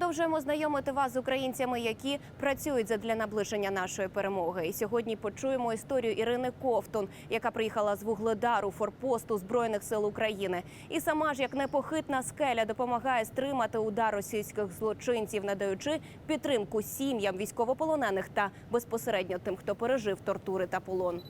продовжуємо знайомити вас з українцями, які працюють задля наближення нашої перемоги. І сьогодні почуємо історію Ірини Ковтун, яка приїхала з вугледару форпосту збройних сил України, і сама ж як непохитна скеля допомагає стримати удар російських злочинців, надаючи підтримку сім'ям військовополонених та безпосередньо тим, хто пережив тортури та полон.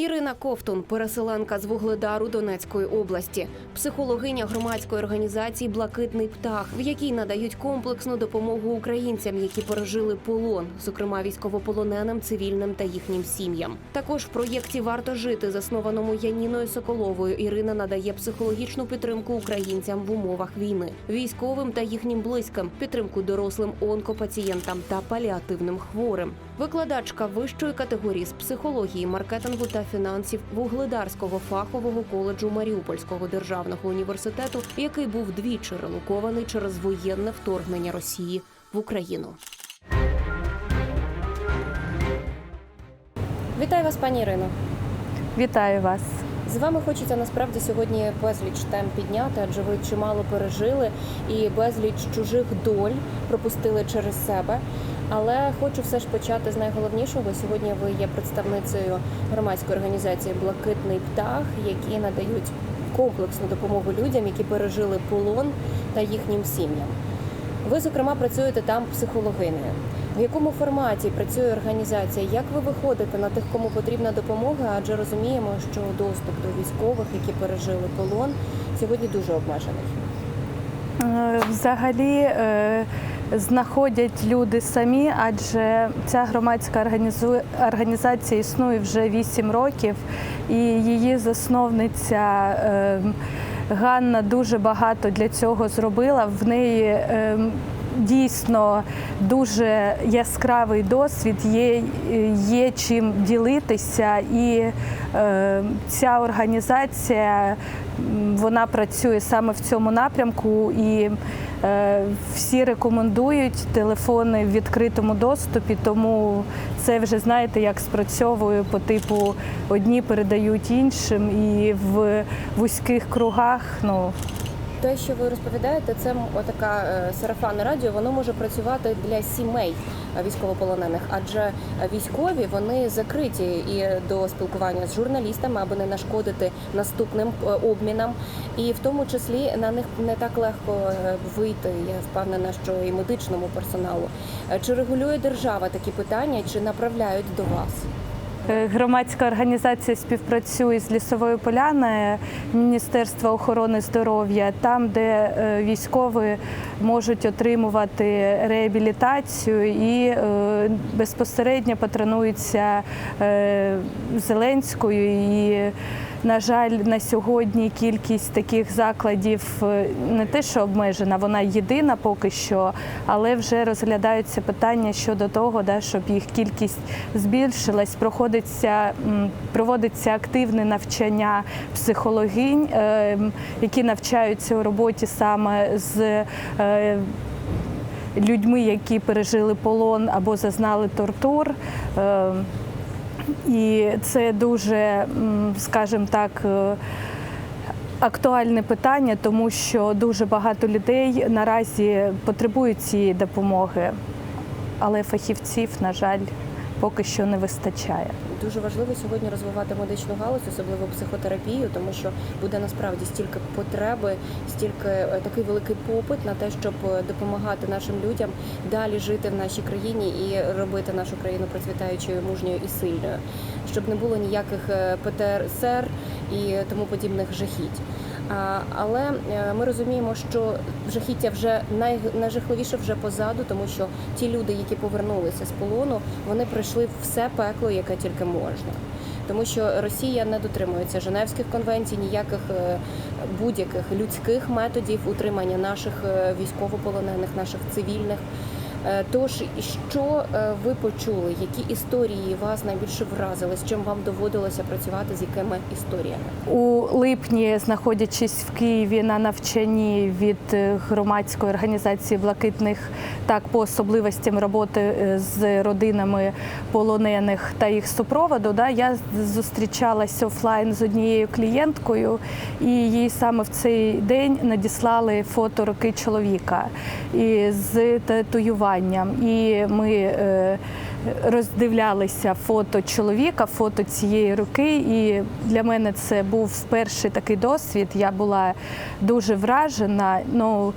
Ірина Ковтун, переселенка з Вугледару Донецької області, психологиня громадської організації Блакитний птах, в якій надають комплексну допомогу українцям, які пережили полон, зокрема військовополоненим, цивільним та їхнім сім'ям. Також в проєкті Варто жити, заснованому Яніною Соколовою, Ірина надає психологічну підтримку українцям в умовах війни, військовим та їхнім близьким, підтримку дорослим онкопацієнтам та паліативним хворим. Викладачка вищої категорії з психології, маркетингу та фінансів Вугледарського фахового коледжу Маріупольського державного університету, який був двічі релокований через воєнне вторгнення Росії в Україну. Вітаю вас, пані Ірино. Вітаю вас. З вами хочеться насправді сьогодні безліч тем підняти, адже ви чимало пережили і безліч чужих доль пропустили через себе. Але хочу все ж почати з найголовнішого. Сьогодні ви є представницею громадської організації Блакитний птах, які надають комплексну допомогу людям, які пережили полон та їхнім сім'ям. Ви, зокрема, працюєте там психологинею. В якому форматі працює організація? Як ви виходите на тих, кому потрібна допомога? Адже розуміємо, що доступ до військових, які пережили полон, сьогодні дуже обмежений. Е, Взагалі е, знаходять люди самі, адже ця громадська організація існує вже 8 років, і її засновниця е, Ганна дуже багато для цього зробила. В неї е, дійсно дуже яскравий досвід, є, є чим ділитися, і е, ця організація вона працює саме в цьому напрямку і е, всі рекомендують телефони в відкритому доступі, тому це вже знаєте, як спрацьовує по типу одні передають іншим, і в вузьких кругах ну Те, що ви розповідаєте, це отака е, сарафанне радіо, воно може працювати для сімей військовополонених, адже військові вони закриті і до спілкування з журналістами, аби не нашкодити наступним е, обмінам. І в тому числі на них не так легко е, вийти. Я впевнена, що і медичному персоналу. Чи регулює держава такі питання, чи направляють до вас? Е, Громадська організація співпрацює з лісовою поляною Міністерства охорони здоров'я, там, де е, військові можуть отримувати реабілітацію і е, безпосередньо патронуються е, Зеленською. І, на жаль, на сьогодні кількість таких закладів е, не те, що обмежена, вона єдина поки що, але вже розглядаються питання щодо того, да, щоб їх кількість збільшилась. Проходиться, проводиться активне навчання психологинь, е, які навчаються у роботі саме з. е, Людьми, які пережили полон або зазнали тортур. І це дуже, скажімо так, е, актуальне питання, тому що дуже багато людей наразі потребують цієї допомоги, але фахівців, на жаль, поки що не вистачає. Дуже важливо сьогодні розвивати медичну галузь, особливо психотерапію, тому що буде насправді стільки потреби, стільки е, такий великий попит на те, щоб е, допомагати нашим людям далі жити в нашій країні і робити нашу країну процвітаючою, мужньою і сильною, щоб не було ніяких е, ПТСР і тому подібних жахіть. Але е, ми розуміємо, що жахіття вже найжахливіше вже позаду, тому що ті люди, які повернулися з полону, вони пройшли все пекло, яке тільки можна. Тому що Росія не дотримується Женевських конвенцій, ніяких е, будь-яких людських методів утримання наших е, військовополонених, наших цивільних. Е, Тож, що е, ви почули? Які історії вас найбільше вразили? З чим вам доводилося працювати? З якими історіями? У липні, знаходячись в Києві на навчанні від е, громадської організації блакитних, так по особливостям роботи з родинами полонених та їх супроводу, да, я зустрічалася офлайн з однією клієнткою, і їй саме в цей день надіслали фото руки чоловіка і з татуюванням. І ми е, роздивлялися фото чоловіка, фото цієї руки. І для мене це був перший такий досвід. Я була дуже вражена. Ну,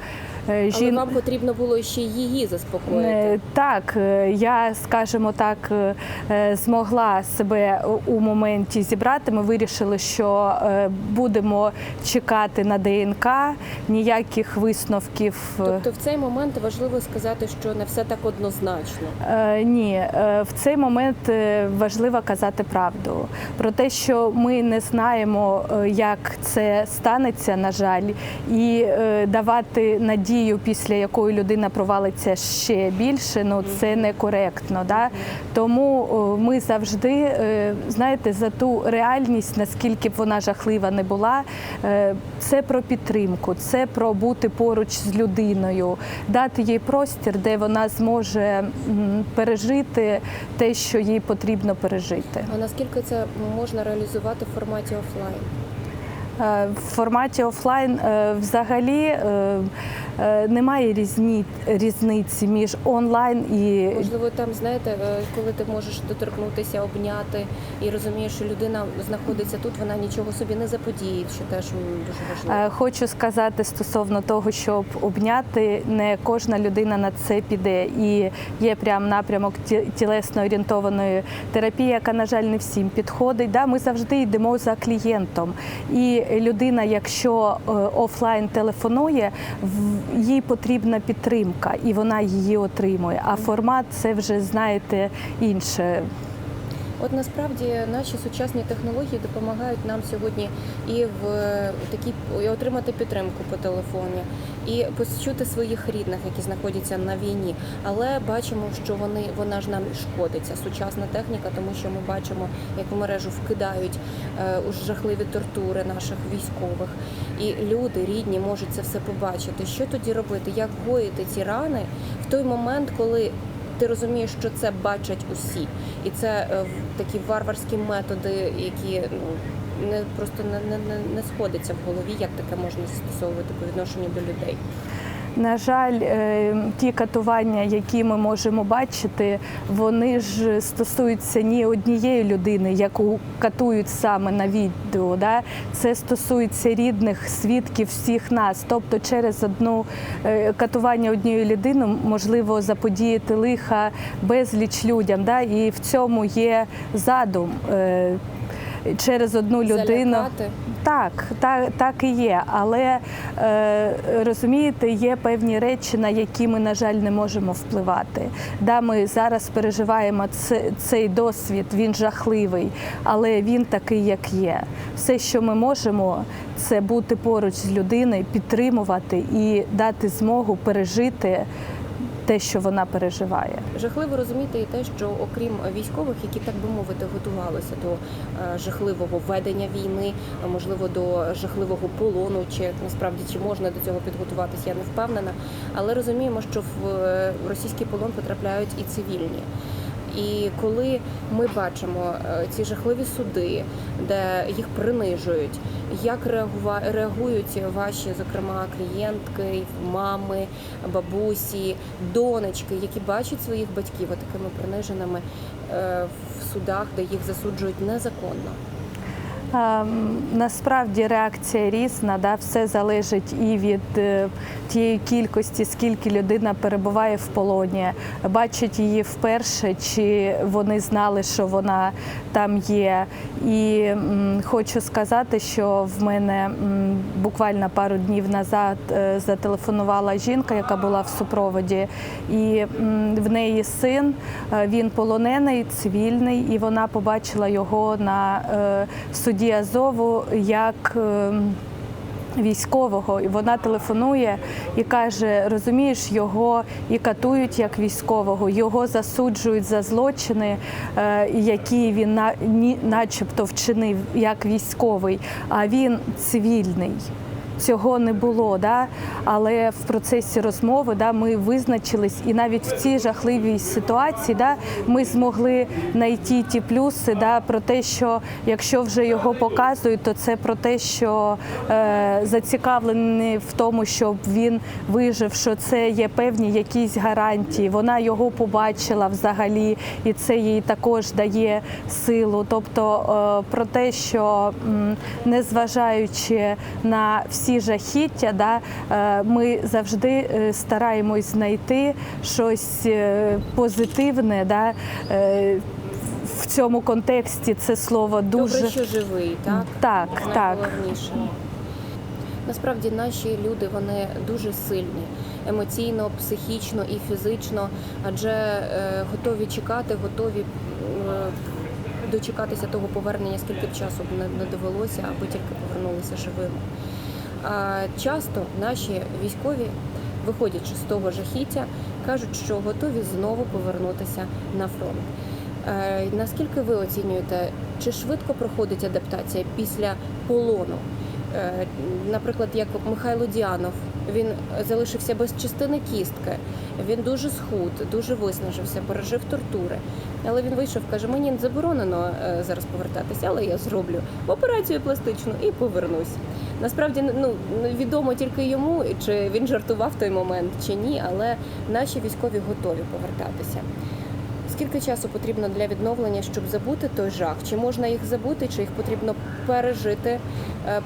Але вам потрібно було ще її заспокоїти. Е, Так, е, я, скажімо так, е, е, змогла себе у- моменті зібрати. Ми вирішили, що е, будемо чекати на ДНК, ніяких висновків. е, Тобто в цей момент важливо сказати, що не все так однозначно. Е, Ні, е, в цей момент е, важливо казати правду про те, що ми не знаємо, е, як це станеться, на жаль, і е, давати надію, після якої людина провалиться ще більше, ну це некоректно. Да? Тому ми завжди, е, знаєте, за ту реальність, наскільки б вона жахлива не була, е, це про підтримку, це про бути поруч з людиною, дати їй простір, де вона зможе пережити те, що їй потрібно пережити. А наскільки це можна реалізувати в форматі офлайн? Е, В форматі офлайн взагалі немає різні, різниці між онлайн і Можливо, там знаєте, е, коли ти можеш доторкнутися, обняти і розумієш, що людина знаходиться тут, вона нічого собі не заподіє, що теж дуже важливо. Е, Хочу сказати стосовно того, щоб обняти, не кожна людина на це піде. І є прям напрямок ті- тілесно орієнтованої терапії, яка, на жаль, не всім підходить. Да, ми завжди йдемо за клієнтом. І людина, якщо е, офлайн телефонує, в- їй потрібна підтримка, і вона її отримує. А формат це вже знаєте інше. От насправді наші сучасні технології допомагають нам сьогодні і в е, такій і отримати підтримку по телефоні, і почути своїх рідних, які знаходяться на війні. Але бачимо, що вони вона ж нам шкодиться. Сучасна техніка, тому що ми бачимо, як в мережу вкидають е, у жахливі тортури наших військових. І люди рідні можуть це все побачити. Що тоді робити? Як гоїти ці рани в той момент, коли ти розумієш, що це бачать усі, і це е, такі варварські методи, які ну не просто не, не, не сходиться в голові, як таке можна застосовувати по відношенню до людей. На жаль, е, ті катування, які ми можемо бачити, вони ж стосуються ні однієї людини, яку катують саме на відео. Да? Це стосується рідних свідків всіх нас. Тобто, через одну е, катування однієї людини можливо заподіяти лиха безліч людям. Да? І в цьому є задум. Через одну людину Залякати. так, так, так і є. Але е, розумієте, є певні речі, на які ми, на жаль, не можемо впливати. Да, ми зараз переживаємо це, цей досвід, він жахливий, але він такий, як є. Все, що ми можемо, це бути поруч з людиною, підтримувати і дати змогу пережити те, що вона переживає. Жахливо розуміти і те, що окрім військових, які так би мовити готувалися до е, жахливого ведення війни, а, можливо, до жахливого полону, чи насправді чи можна до цього підготуватися, я не впевнена. Але розуміємо, що в е, російський полон потрапляють і цивільні. І коли ми бачимо е, ці жахливі суди, де їх принижують, як реагують ваші, зокрема, клієнтки, мами, бабусі, донечки, які бачать своїх батьків такими приниженими е, в судах, де їх засуджують незаконно. Ем, Насправді реакція різна, да, все залежить і від е, тієї кількості, скільки людина перебуває в полоні, бачить її вперше, чи вони знали, що вона там є. І хочу сказати, що в мене буквально пару днів назад е, зателефонувала жінка, яка була в супроводі, і в неї син, е, він полонений, цивільний, і вона побачила його на е, суді Азову як. е, Військового, і вона телефонує і каже: розумієш, його і катують як військового, його засуджують за злочини, е, які він на, ні, начебто вчинив як військовий, а він цивільний. Цього не було, да? але в процесі розмови да, ми визначились, і навіть в цій жахливій ситуації да, ми змогли знайти ті плюси да, про те, що якщо вже його показують, то це про те, що е, зацікавлені в тому, щоб він вижив, що це є певні якісь гарантії. Вона його побачила взагалі, і це їй також дає силу. Тобто е, про те, що незважаючи на всі жахіття, да, е, ми завжди е, стараємось знайти щось е, позитивне. Да, в цьому контексті це слово дуже Добре, що живий, так? так, так. Найголовніше. Насправді наші люди вони дуже сильні емоційно, психічно і фізично, адже е, готові чекати, готові е, дочекатися того повернення, скільки б часу б не, не довелося, аби тільки повернулися живими. А часто наші військові, виходячи з того жахіття, кажуть, що готові знову повернутися на фронт. Е, Наскільки ви оцінюєте, чи швидко проходить адаптація після полону? Е, Наприклад, як Михайло Діанов, він залишився без частини кістки, він дуже схуд, дуже виснажився, пережив тортури. Але він вийшов, каже: мені заборонено е, зараз повертатися, але я зроблю операцію пластичну і повернусь. Насправді ну відомо тільки йому, чи він жартував той момент, чи ні, але наші військові готові повертатися. Скільки часу потрібно для відновлення, щоб забути той жах? Чи можна їх забути, чи їх потрібно пережити, е,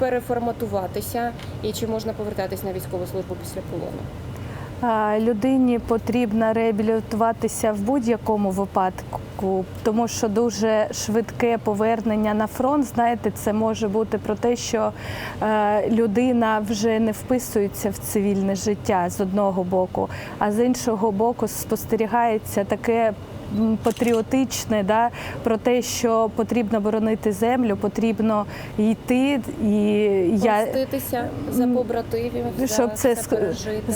переформатуватися, і чи можна повертатись на військову службу після полону? Людині потрібно реабілітуватися в будь-якому випадку, тому що дуже швидке повернення на фронт, знаєте, це може бути про те, що е, людина вже не вписується в цивільне життя з одного боку, а з іншого боку спостерігається таке. Патріотичне, да, про те, що потрібно боронити землю, потрібно йти, і я за побратимів, щоб це ск- пережити,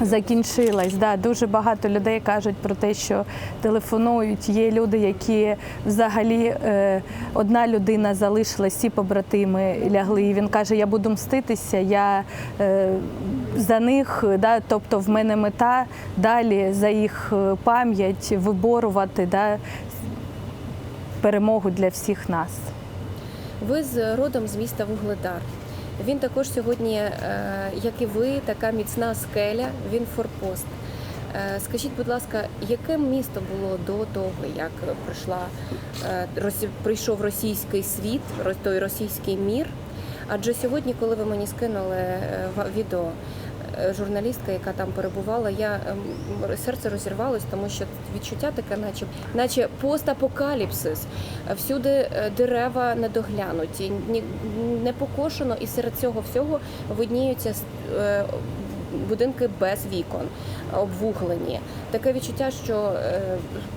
е, закінчилась. Да, дуже багато людей кажуть про те, що телефонують. Є люди, які взагалі е, одна людина залишилась, всі побратими лягли. І він каже: Я буду мститися, я е, за них, да, тобто в мене мета далі за їх е, пам'ять виборувати да, перемогу для всіх нас. Ви з родом з міста Вугледар. Він також сьогодні, е, як і ви, така міцна скеля, він форпост. Е, Скажіть, будь ласка, яке місто було до того, як прийшла е, прийшов російський світ, той російський мір? Адже сьогодні, коли ви мені скинули відео, журналістка, яка там перебувала, я ем, серце розірвалось, тому що відчуття таке, наче, наче постапокаліпсис. Всюди е, дерева недоглянуті, не покошено, і серед цього всього видніються е, будинки без вікон, обвуглені. Таке відчуття, що е,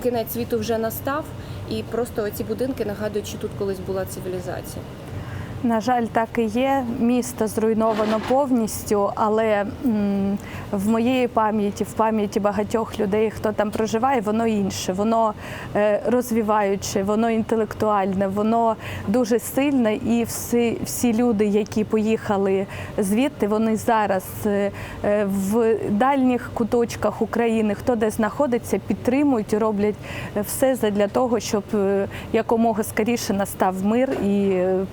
кінець світу вже настав, і просто ці будинки нагадують, що тут колись була цивілізація. На жаль, так і є. Місто зруйновано повністю, але в моєї пам'яті, в пам'яті багатьох людей, хто там проживає, воно інше, воно е, розвиваюче, воно інтелектуальне, воно дуже сильне. І всі, всі люди, які поїхали звідти, вони зараз е, е, в дальніх куточках України, хто де знаходиться, підтримують, роблять все для того, щоб якомога скоріше настав мир і е,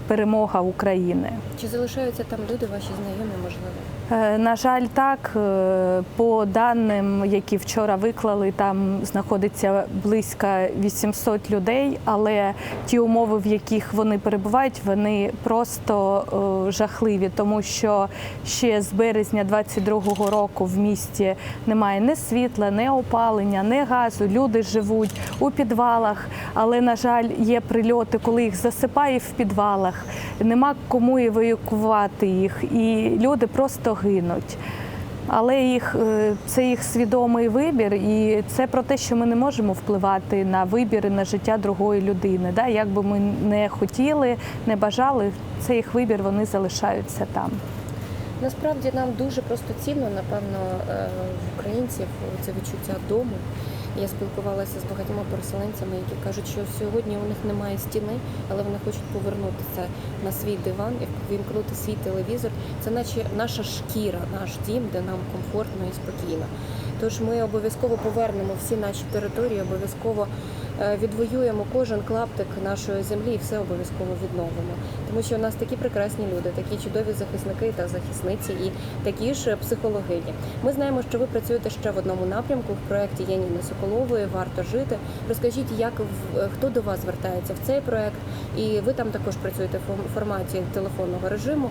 перемога України. Чи залишаються там люди, ваші знайомі, можливо? Е, На жаль, так Е, по даним, які вчора виклали, там знаходиться близько 800 людей, але ті умови, в яких вони перебувають, вони просто е, жахливі, тому що ще з березня 22-го року в місті немає ні світла, ні опалення, ні газу. Люди живуть у підвалах, але на жаль, є прильоти, коли їх засипає в підвалах. Нема кому евакуювати їх, і люди просто гинуть. Але їх е, це їх свідомий вибір, і це про те, що ми не можемо впливати на вибір і на життя другої людини. Да? Як би ми не хотіли, не бажали, це їх вибір, вони залишаються там. Насправді нам дуже просто цінно, напевно, е, в українців це відчуття дому. Я спілкувалася з багатьма переселенцями, які кажуть, що сьогодні у них немає стіни, але вони хочуть повернутися на свій диван і вімкнути свій телевізор. Це наче наша шкіра, наш дім, де нам комфортно і спокійно. Тож ми обов'язково повернемо всі наші території, обов'язково відвоюємо кожен клаптик нашої землі і все обов'язково відновимо. Тому що у нас такі прекрасні люди, такі чудові захисники та захисниці і такі ж психологині. Ми знаємо, що ви працюєте ще в одному напрямку в проєкті Яніни Соколової Варто жити. Розкажіть, як в- хто до вас звертається в цей проєкт, і ви там також працюєте в фо- форматі телефонного режиму.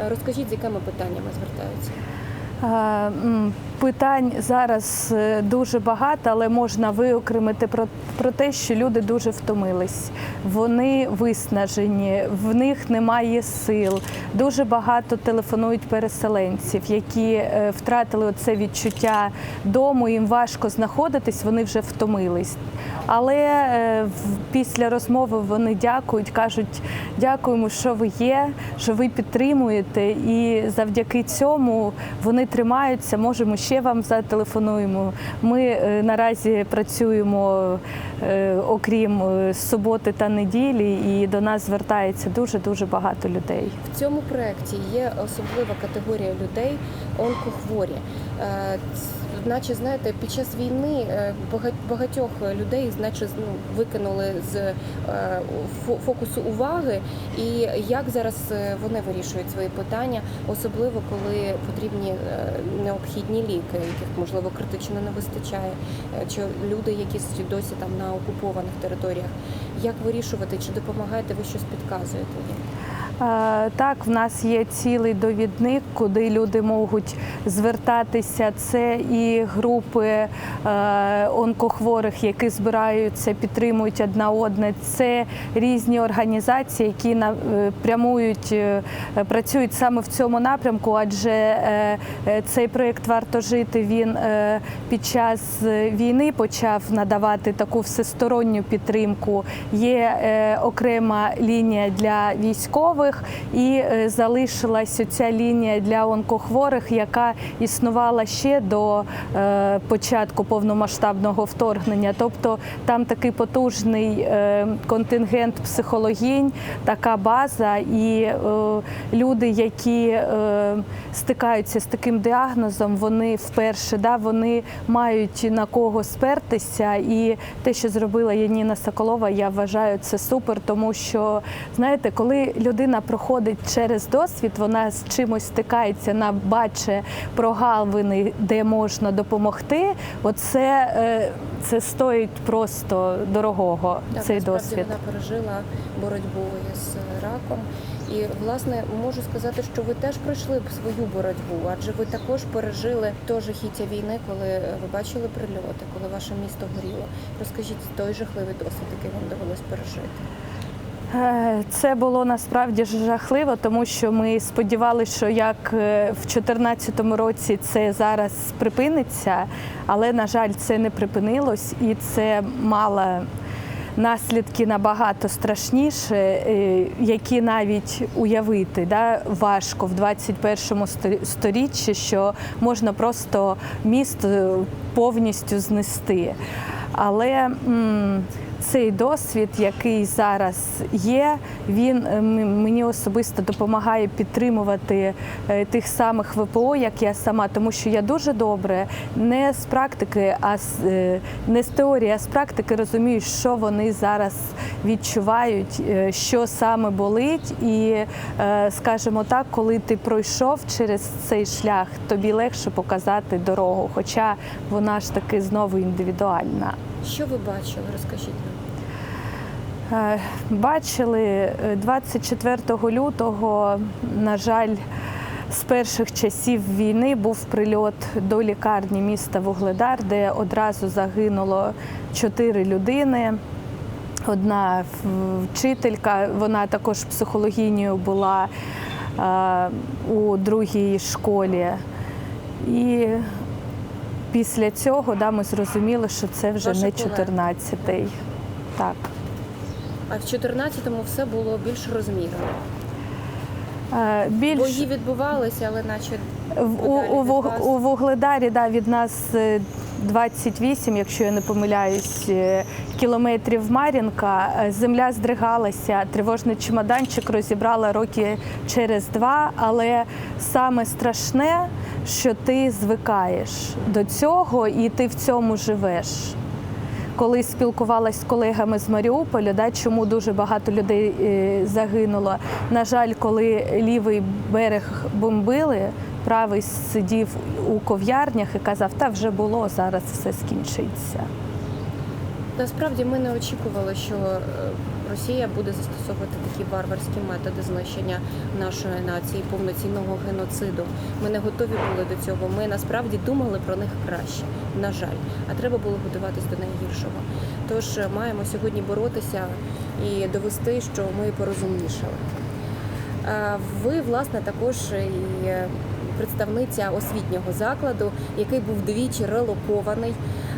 Е, Розкажіть, з якими питаннями звертаються. Питань зараз е, дуже багато, але можна виокремити про, про те, що люди дуже втомились. Вони виснажені, в них немає сил. Дуже багато телефонують переселенців, які е, втратили це відчуття дому. Їм важко знаходитись, вони вже втомились. Але е, після розмови вони дякують, кажуть, дякуємо, що ви є, що ви підтримуєте, і завдяки цьому вони тримаються. Можемо ще вам зателефонуємо. Ми е, наразі працюємо е, окрім е, суботи та неділі, і до нас звертається дуже дуже багато людей. В цьому проєкті є особлива категорія людей онкохворі. Наче знаєте, під час війни е, багатьох людей, значить, ну, викинули з е, фокусу уваги, і як зараз е, вони вирішують свої питання, особливо коли потрібні необхідні ліки, яких можливо критично не вистачає, чи люди, які досі там на окупованих територіях. Як вирішувати, чи допомагаєте ви щось підказуєте? Е, Так, в нас є цілий довідник, куди люди можуть звертатися. Це і групи е, онкохворих, які збираються, підтримують одна одне. Це різні організації, які е, прямують, працюють саме в цьому напрямку, адже цей проєкт варто жити. Він під час війни почав надавати таку всесторонню підтримку. Є окрема лінія для військових і е, залишилась ця лінія для онкохворих, яка існувала ще до е, початку повномасштабного вторгнення. Тобто там такий потужний е, контингент психологінь, така база, і люди, які стикаються з таким діагнозом, вони вперше да, вони мають на кого спертися. І те, що зробила Яніна Соколова, я вважаю це супер, тому що знаєте, коли людина проходить через досвід, вона з чимось стикається на баче прогалини, де можна допомогти. Оце е, це стоїть просто дорогого. Так, цей насправді досвід. Вона пережила боротьбу з раком. І власне можу сказати, що ви теж пройшли б свою боротьбу, адже ви також пережили то жахіття війни, коли ви бачили прильоти, коли ваше місто горіло. Розкажіть той жахливий досвід, який вам довелось пережити. Е, Це було насправді жахливо, тому що ми сподівалися, що як е, в 2014 році це зараз припиниться, але на жаль, це не припинилось, і це мало наслідки набагато страшніше, е, які навіть уявити да, важко в 21 сто- сторіччі, що можна просто місто повністю знести. Але цей досвід, який зараз є, він е, мені особисто допомагає підтримувати е, тих самих ВПО, як я сама, тому що я дуже добре не з практики, а з е, не з теорії, а з практики розумію, що вони зараз відчувають, що саме болить, і скажімо так, коли ти пройшов через цей шлях, тобі легше показати дорогу, хоча вона ж таки знову індивідуальна. Що ви бачили? Розкажіть Бачили е, 24 лютого, на жаль, з перших часів війни був прильот до лікарні міста Вугледар, де одразу загинуло чотири людини. Одна вчителька, вона також психологінею була е, у другій школі. І після цього да, ми зрозуміли, що це вже не колега. 14-й. Так. А в 14-му все було більш розмірено. Е, Більш Бої відбувалися, але наче у, у, вас? у Вугледарі да, від нас е, 28, якщо я не помиляюсь, е, кілометрів Мар'їнка. Е, Земля здригалася, тривожний чемоданчик розібрала роки через два, але саме страшне, що ти звикаєш до цього і ти в цьому живеш. Коли спілкувалася з колегами з Маріуполя, да, чому дуже багато людей е, загинуло. На жаль, коли лівий берег бомбили, правий сидів у ков'ярнях і казав, та вже було, зараз все скінчиться. насправді ми не очікували, що е, Росія буде застосовувати такі варварські методи знищення нашої нації, повноцінного геноциду. Ми не готові були до цього. Ми насправді думали про них краще. На жаль, а треба було готуватись до найгіршого. Тож е, маємо сьогодні боротися і довести, що ми порозумнішали. Е, Ви, власне, також і е, представниця освітнього закладу, який був двічі релокований.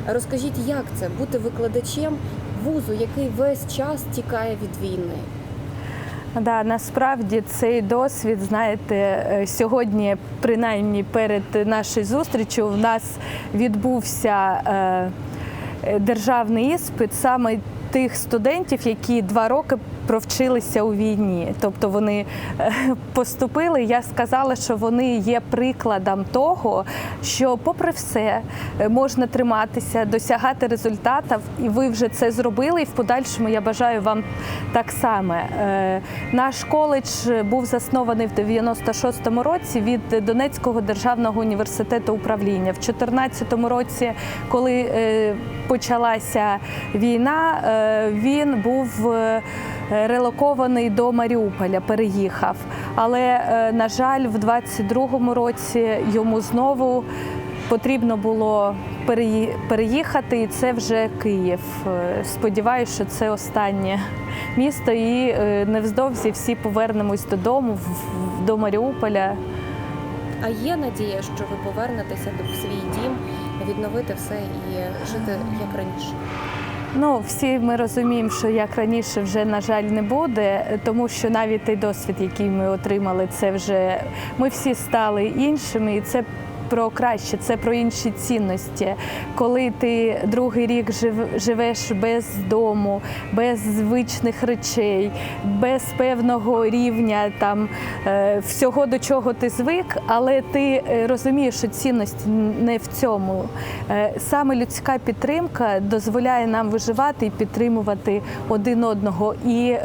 Розкажіть, як це бути викладачем вузу, який весь час тікає від війни? Да, насправді цей досвід, знаєте, е, сьогодні, принаймні перед нашою зустрічю, в нас відбувся е, е, державний іспит саме тих студентів, які два роки провчилися у війні. Тобто вони е, поступили. Я сказала, що вони є прикладом того, що, попри все, е, можна триматися, досягати результатів, і ви вже це зробили. І в подальшому я бажаю вам так само. Е, Наш коледж був заснований в 96-му році від Донецького державного університету управління. В 2014 році, коли почалася війна, він був релокований до Маріуполя, переїхав. Але, е, на жаль, в 22-му році йому знову потрібно було переїхати, і це вже Київ. Е, Сподіваюся, що це останнє місто, і е, невздовзі всі повернемось додому, до Маріуполя. А є надія, що ви повернетеся в свій дім, відновити все і жити як раніше? Ну, всі ми розуміємо, що як раніше вже на жаль не буде, тому що навіть той досвід, який ми отримали, це вже ми всі стали іншими, і це. Про краще, це про інші цінності. Коли ти другий рік жив, живеш без дому, без звичних речей, без певного рівня там е, всього, до чого ти звик, але ти е, розумієш, що цінність не в цьому. Е, Саме людська підтримка дозволяє нам виживати і підтримувати один одного. І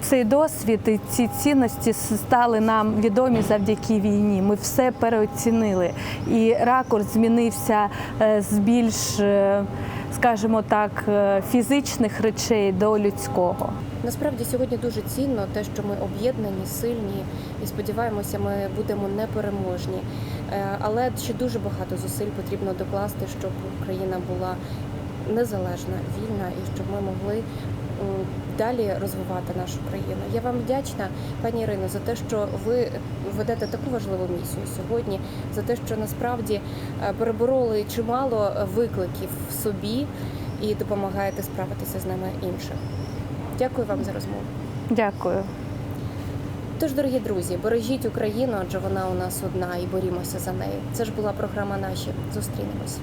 цей досвід і ці цінності стали нам відомі завдяки війні. Ми все переоцінили. І ракурс змінився е, з більш, е, скажімо так, е, фізичних речей до людського. Насправді сьогодні дуже цінно те, що ми об'єднані, сильні і сподіваємося, ми будемо непереможні. Але ще дуже багато зусиль потрібно докласти, щоб Україна була незалежна, вільна і щоб ми могли далі розвивати нашу країну. Я вам вдячна, пані Ірино, за те, що ви ведете таку важливу місію сьогодні, за те, що насправді е, перебороли чимало викликів в собі і допомагаєте справитися з ними інших. Дякую вам за розмову. Дякую. Тож, дорогі друзі, бережіть Україну, адже вона у нас одна і борімося за нею. Це ж була програма наші. Зустрінемось.